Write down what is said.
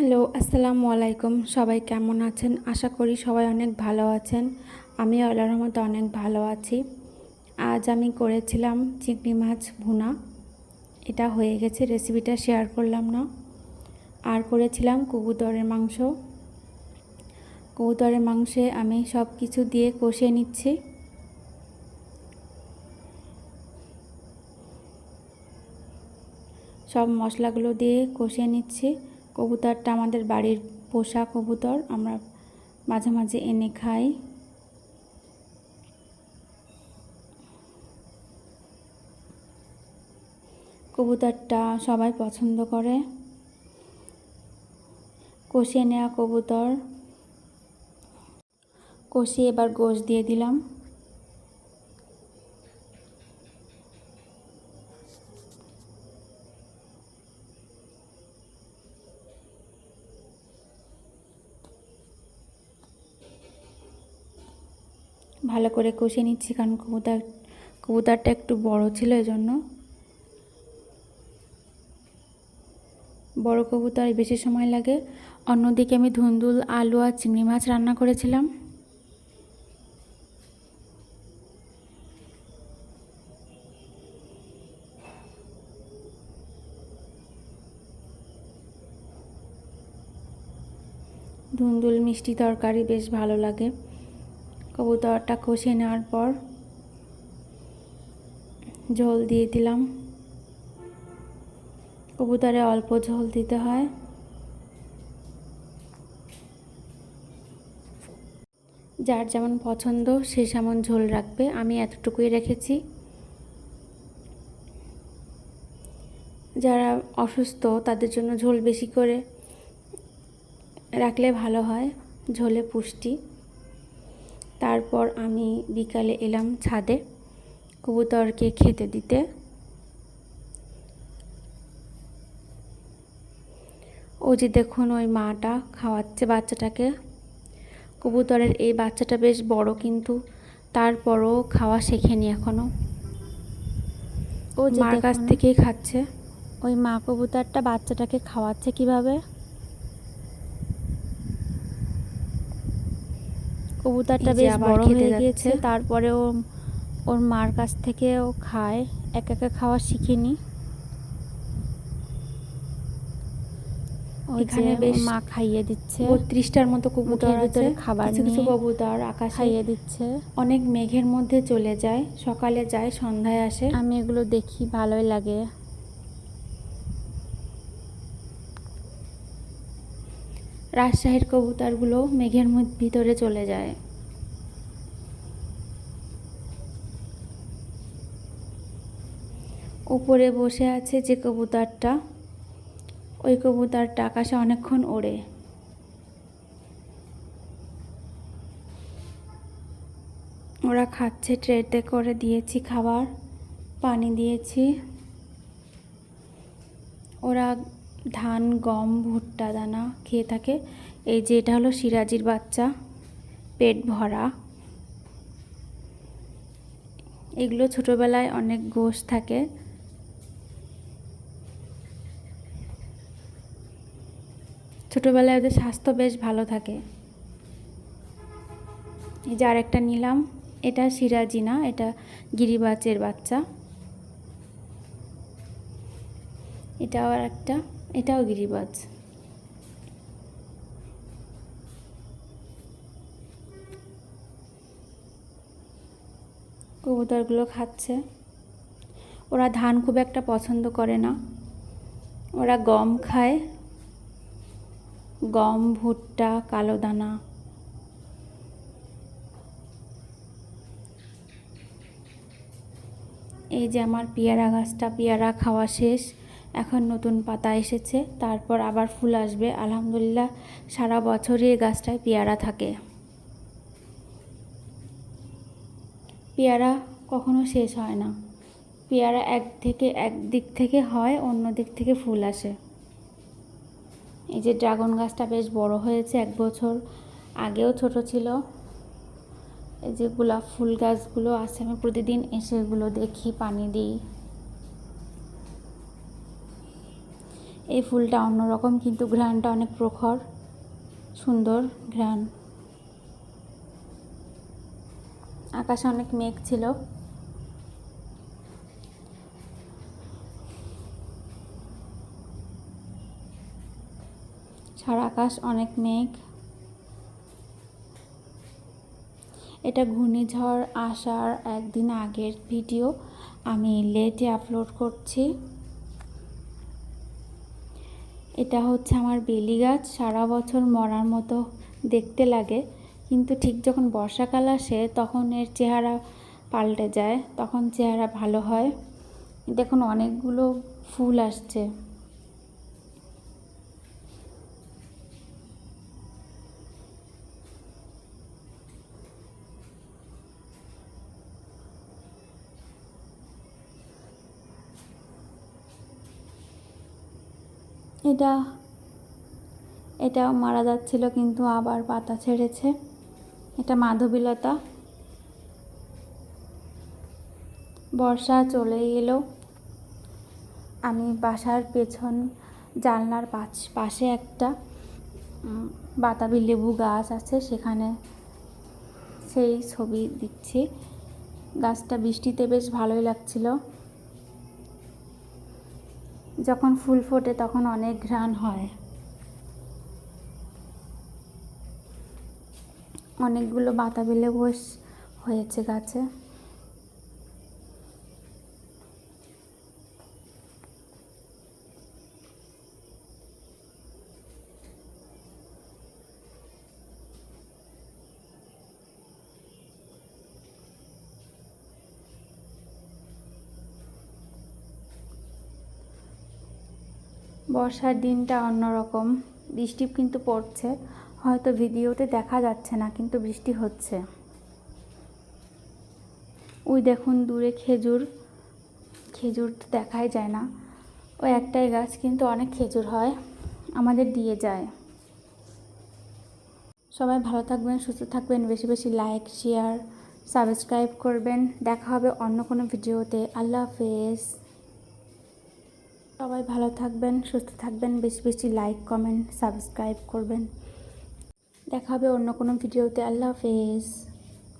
Hello, আসসালামু আলাইকুম। সবাই কেমন আছেন? আশা করি সবাই অনেক ভালো আছেন। আমি আল্লাহর রহমতে অনেক ভালো আছি। আজ আমি করেছিলাম চিংড়ি মাছ ভুনা। এটা হয়ে গেছে রেসিপিটা শেয়ার করলাম না। আর করেছিলাম কবুতরের মাংস। কবুতরের মাংসে আমি সব কিছু দিয়ে কষিয়ে নিচ্ছি। সব মশলাগুলো দিয়ে কষিয়ে নিচ্ছি। কবুতরটা আমাদের বাড়ির পোষা কবুতর, আমরা মাঝে মাঝে এনে খাই। কবুতরটা সবাই পছন্দ করে। কষিয়ে নেওয়া কবুতর। কষিয়ে এবার গোশ দিয়ে দিলাম। ভালো করে কষিয়ে নিচ্ছি, কারণ কবুতর, কবুতরটা একটু বড় ছিল এজন্য। বড় কবুতর বেশি সময় লাগে। অন্যদিকে আমি ধুন্দুল, আলু আর চিংড়ি মাছ রান্না করেছিলাম। ধুন্দুল মিষ্টি তরকারি বেশ ভালো লাগে। কবুতরটা কষিয়ে নেওয়ার পর ঝোল দিয়ে দিলাম। কবুতরে অল্প ঝোল দিতে হয়। যার যেমন পছন্দ, সে যেমন ঝোল রাখবে। আমি এতটুকুই রেখেছি। যারা অসুস্থ, তাদের জন্য ঝোল বেশি করে রাখলে ভালো হয়। ঝোলে পুষ্টি। তারপর আমি বিকালে এলাম ছাদে কবুতরকে খেতে দিতে। ও যে দেখুন ওই মাটা খাওয়াচ্ছে বাচ্চাটাকে। কবুতরের এই বাচ্চাটা বেশ বড় কিন্তু তারপরও খাওয়া শেখেনি এখনও ও মার কাছ থেকেই খাচ্ছে। ওই মা কবুতরটা বাচ্চাটাকে খাওয়াচ্ছে কীভাবে? কবুতরটা বেশ বড় হয়ে গিয়েছে। তারপরে ও ওর মার কাছ থেকে ও খায়। এক একা খাওয়া শিখিনি। ওইখানে বেশ মা খাইয়ে দিচ্ছে। বত্রিশটার মতো কবুতর আছে। খাবার কিছু কিছু কবুতর আকাশ খাইয়ে দিচ্ছে। অনেক মেঘের মধ্যে চলে যায়। সকালে যায় সন্ধ্যায় আসে। আমি এগুলো দেখি ভালোই লাগে। রাজশাহীর কবুতরগুলো মেঘের ভিতরে চলে যায়। উপরে বসে আছে যে কবুতরটা, ওই কবুতরটা আকাশে অনেকক্ষণ ওড়ে। ওরা খাচ্ছে, ট্রেতে করে দিয়েছি খাবার, পানি দিয়েছি। ওরা ধান, গম, ভুট্টা, দানা খেয়ে থাকে। এই যে এটা হলো সিরাজির বাচ্চা, পেট ভরা। এগুলো ছোটোবেলায় অনেক গোশ থাকে। ছোটোবেলায় ওদের স্বাস্থ্য বেশ ভালো থাকে। এই যে আরেকটা নিলাম, এটা সিরাজি না, এটা গিরিবাচের বাচ্চা। এটাও আর একটা এটাও গিরিবাজ। কবুতরগুলো খাচ্ছে। ওরা ধান খুব একটা পছন্দ করে না। ওরা গম খায়। গম, ভুট্টা, কালো দানা। এই যে আমার পেয়ারা গাছটা, পেয়ারা খাওয়া শেষ। এখন নতুন পাতা এসেছে, তারপর আবার ফুল আসবে। আলহামদুলিল্লাহ, সারা বছরই এই গাছটায় পেয়ারা থাকে। পেয়ারা কখনো শেষ হয় না। পেয়ারা এক থেকে এক দিক থেকে হয়, অন্য দিক থেকে ফুল আসে। এই যে ড্রাগন গাছটা বেশ বড় হয়েছে এক বছর আগেও ছোট ছিল। এই যে গোলাপ ফুল গাছগুলো আছে, আমি প্রতিদিন এসে এগুলো দেখি, পানি দিই। এই ফুলটা অন্যরকম, কিন্তু ঘ্রাণটা অনেক প্রখর, সুন্দর ঘ্রাণ। আকাশে অনেক মেঘ ছিল। সারা আকাশ অনেক মেঘ। এটা ঘূর্ণিঝড় আসার একদিন আগের ভিডিও আমি লেটে আপলোড করছি। এটা হচ্ছে আমার বেলি গাছ। সারা বছর মরার মতো দেখতে লাগে। কিন্তু ঠিক যখন বর্ষাকাল আসে, তখন এর চেহারা পাল্টে যায়, তখন চেহারা ভালো হয়। দেখুন, অনেকগুলো ফুল আসছে। এটা, এটাও মারা যাচ্ছিল কিন্তু আবার পাতা ছেড়েছে। এটা মাধবীলতা। বর্ষা চলে এলো। আমি বাসার পেছন জানলার পাশ পাশে একটা বাতাবি লেবু গাছ আছে, সেখানে সেই ছবি দিচ্ছি। গাছটা বৃষ্টিতে বেশ ভালোই লাগছিল। যখন ফুল ফোটে তখন অনেক ঘ্রাণ হয়। অনেকগুলো বাতাবি লেবু হয়েছে গাছে। বর্ষার দিনটা অন্যরকম। বৃষ্টি কিন্তু পড়ছে। হয়তো ভিডিওতে দেখা যাচ্ছে না, কিন্তু বৃষ্টি হচ্ছে। ওই দেখুন দূরে খেজুর। খেজুর তো দেখাই যায় না। ওই একটাই গাছ, কিন্তু অনেক খেজুর হয়। আমাদের দিয়ে যায়। সবাই ভালো থাকবেন, সুস্থ থাকবেন। বেশি বেশি লাইক, শেয়ার, সাবস্ক্রাইব করবেন। দেখা হবে অন্য কোনো ভিডিওতে। আল্লাহ হাফেজ। সবাই ভালো থাকবেন, সুস্থ থাকবেন, বেশি বেশি লাইক কমেন্ট সাবস্ক্রাইব করবেন। দেখা হবে অন্য কোনো ভিডিওতে আল্লাহ হাফেজ।